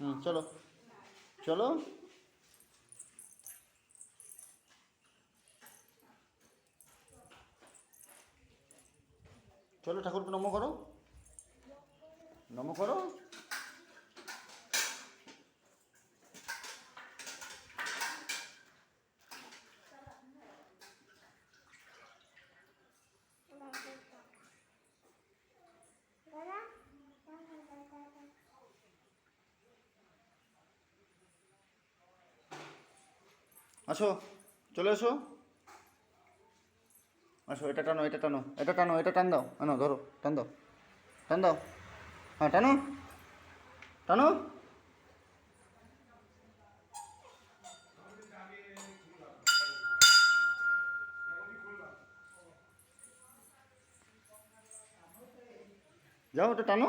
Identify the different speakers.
Speaker 1: হুম চলো। চলো। চলো ঠাকুরকে নম করো। নম করো। আসো, চলে এসো আসো, এটা টানো এটা টানো এটা টানো, এটা টান দাও। আনো, ধরো, টান দাও টান দাও। হ্যাঁ টানো টানো। যাও এটা টানো।